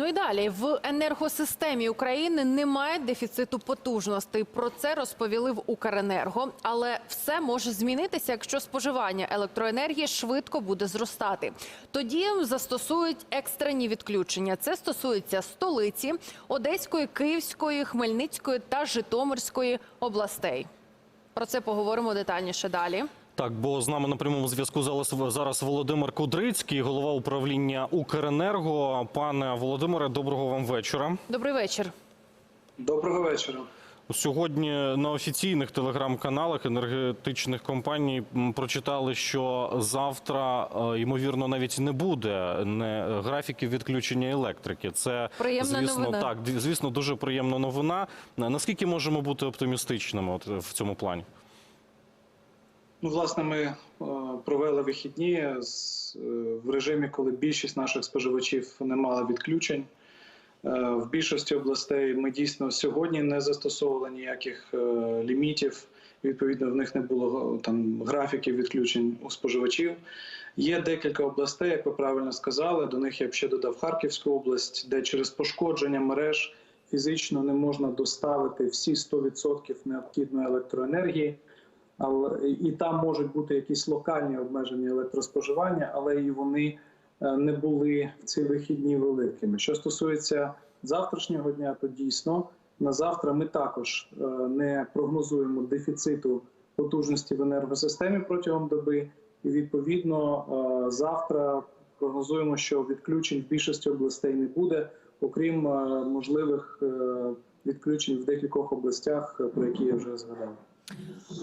Ну і далі в енергосистемі України немає дефіциту потужностей. Про це розповіли в Укренерго. Але все може змінитися, якщо споживання електроенергії швидко буде зростати. Тоді застосують екстрені відключення. Це стосується столиці, Одеської, Київської, Хмельницької та Житомирської областей. Про це поговоримо детальніше далі. Так, бо з нами на прямому зв'язку зараз, зараз Володимир Кудрицький, голова управління Укренерго. Пане Володимире, доброго вам вечора. Добрий вечір. Доброго вечора. Сьогодні на офіційних телеграм-каналах енергетичних компаній прочитали, що завтра е, ймовірно навіть не буде не графіків відключення електрики. Це Приємна звісно новина. так. Звісно, дуже приємна новина. Наскільки можемо бути оптимістичними от в цьому плані? Ну, власне, ми е, провели вихідні е, в режимі, коли більшість наших споживачів не мала відключень. Е, в більшості областей ми дійсно сьогодні не застосовували ніяких лімітів. Відповідно, в них не було там графіків відключень у споживачів. Є декілька областей, як ви правильно сказали. До них я б ще додав Харківську область, де через пошкодження мереж фізично не можна доставити всі 100% необхідної електроенергії. І там можуть бути якісь локальні обмеження електроспоживання, але і вони е, не були в ці вихідні великими. Що стосується завтрашнього дня, то дійсно на завтра ми також е, не прогнозуємо дефіциту потужності в енергосистемі протягом доби, і відповідно е, завтра прогнозуємо, що відключень в більшості областей не буде, окрім можливих відключень в декількох областях, про які я вже згадав.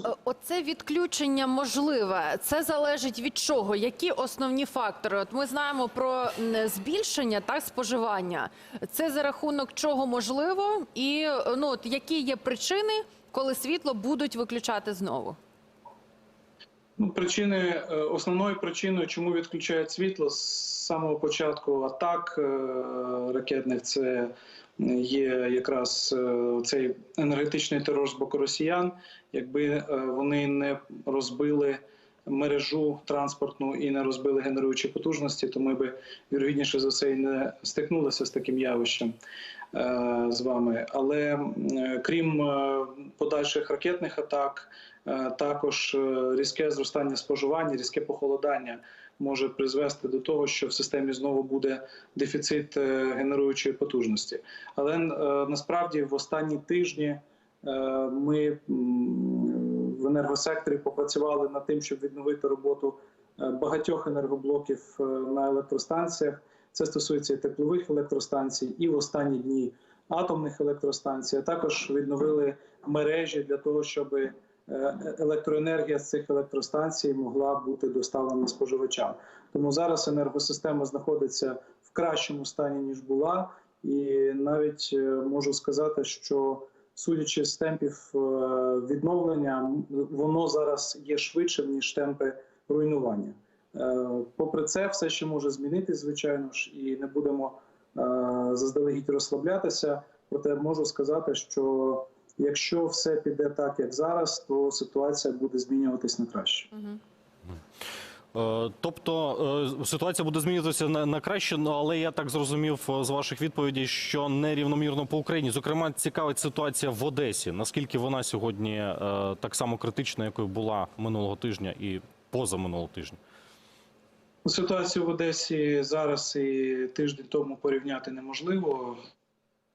Е, Оце відключення можливе. Це залежить від чого? Які основні фактори? От ми знаємо про збільшення та споживання. Це за рахунок чого можливо, і е, ну от які є причини, коли світло будуть виключати знову? Ну, причини е, основною причиною, чому відключають світло з самого початку атак е, ракетних, це є якраз е, цей енергетичний терор з боку росіян. Якби е, вони не розбили мережу транспортну і не розбили генеруючі потужності, то ми би вірогідніше за все і не стикнулися з таким явищем е, з вами. Але е, крім е, подальших ракетних атак, е, також е, різке зростання споживання, різке похолодання може призвести до того, що в системі знову буде дефіцит е, генеруючої потужності. Але е, насправді в останні тижні е, ми в енергосекторі попрацювали над тим, щоб відновити роботу е, багатьох енергоблоків е, на електростанціях. Це стосується і теплових електростанцій, і в останні дні атомних електростанцій. Також відновили мережі для того, щоб е, електроенергія з цих електростанцій могла бути доставлена споживачам. Тому зараз енергосистема знаходиться в кращому стані ніж була, і навіть е, можу сказати, що судячи з темпів е, відновлення, воно зараз є швидшим ніж темпи руйнування. Е, Попри це, все ще може змінитись, звичайно ж, і не будемо е, заздалегідь розслаблятися. Проте можу сказати, що якщо все піде так, як зараз, то ситуація буде змінюватись на краще. Е, Тобто ситуація буде змінюватися на, на краще, ну, але я так зрозумів з ваших відповідей, що нерівномірно по Україні. Зокрема, цікавить ситуація в Одесі. Наскільки вона сьогодні так само критична, якою була минулого тижня і поза минулого тижня? Ситуацію в Одесі зараз і тиждень тому порівняти неможливо.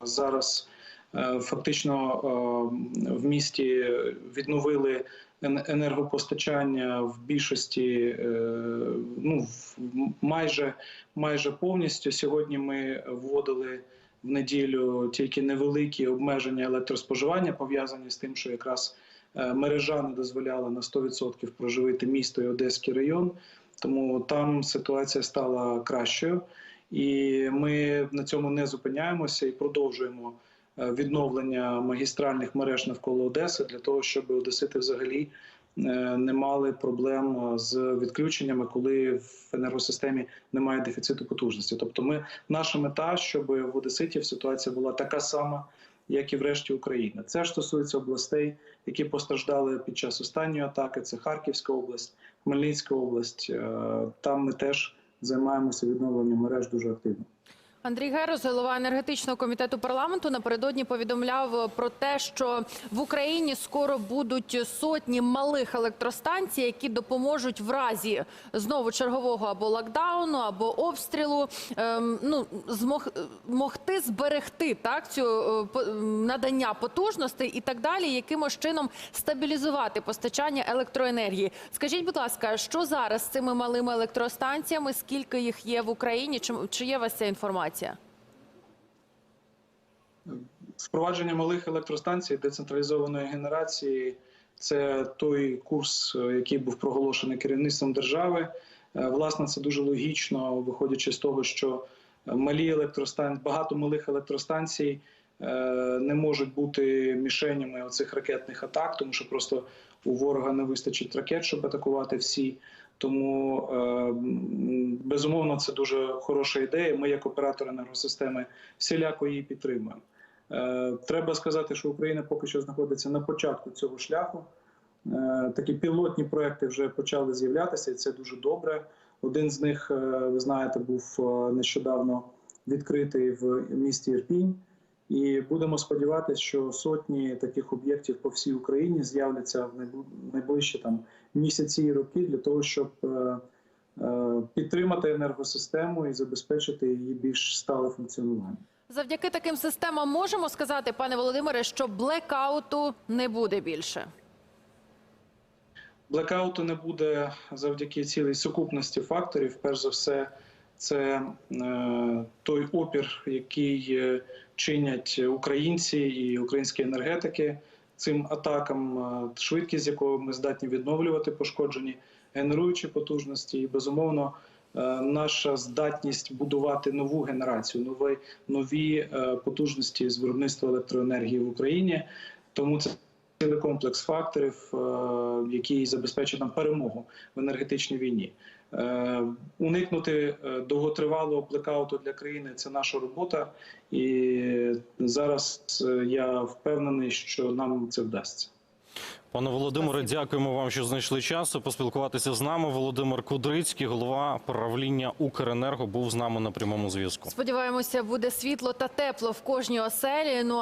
Зараз е, фактично е, в місті відновили енергопостачання в більшості, е, ну майже майже повністю. Сьогодні ми вводили в неділю тільки невеликі обмеження електроспоживання, пов'язані з тим, що якраз мережа не дозволяла на 100% проживити місто і Одеський район. Тому там ситуація стала кращою, і ми на цьому не зупиняємося і продовжуємо е, відновлення магістральних мереж навколо Одеси для того, щоб Одесити взагалі е, не мали проблем з відключеннями, коли в енергосистемі немає дефіциту потужності. Тобто, ми наша мета, щоб в Одеситів ситуація була така сама. Як і врешті Україна, це стосується областей, які постраждали під час останньої атаки. Це Харківська область, Хмельницька область. Е, Там ми теж займаємося відновленням мереж дуже активно. Андрій Герус, голова енергетичного комітету парламенту, напередодні повідомляв про те, що в Україні скоро будуть сотні малих електростанцій, які допоможуть в разі знову чергового або локдауну, або обстрілу, ем, ну змог зберегти так цю е, надання потужностей і так далі, якимось чином стабілізувати постачання електроенергії. Скажіть, будь ласка, що зараз з цими малими електростанціями? Скільки їх є в Україні? Чи, чи є у вас ця інформація? Впровадження малих електростанцій децентралізованої генерації це той курс, е, який був проголошений керівництвом держави. Е, Власне, це дуже логічно, виходячи з того, що малі електростанції, багато малих електростанцій е, не можуть бути мішенями оцих ракетних атак, тому що просто у ворога не вистачить ракет, щоб атакувати всі. Тому е, безумовно це дуже хороша ідея. Ми, як оператор енергосистеми, всіляко її підтримуємо. Е, Треба сказати, що Україна поки що знаходиться на початку цього шляху. Е, Такі пілотні проекти вже почали з'являтися, і це дуже добре. Один з них, ви знаєте, був нещодавно відкритий в місті Ірпінь. І будемо сподіватися, що сотні таких об'єктів по всій Україні з'являться в найближчі там місяці і роки для того, щоб е, е, підтримати енергосистему і забезпечити її більш стале функціонування. Завдяки таким системам можемо сказати, пане Володимире, що блекауту не буде більше. Блекауту не буде завдяки цілій сукупності факторів. Перш за все, це е, той опір, який е, чинять українці і українські енергетики цим атакам, е, швидкість, якою ми здатні відновлювати пошкоджені генеруючі потужності, і безумовно. Наша здатність будувати нову генерацію, нові, нові потужності з виробництва електроенергії в Україні. Тому це цілий комплекс факторів, який забезпечить нам перемогу в енергетичній війні. Е, Уникнути е, довготривалого блекауту для країни це наша робота, і зараз е, я впевнений, що нам це вдасться. Пане Володимире, дякуємо вам, що знайшли час поспілкуватися з нами. Володимир Кудрицький, голова правління Укренерго, був з нами на прямому зв'язку. Сподіваємося, буде світло та тепло в кожній оселі. Ну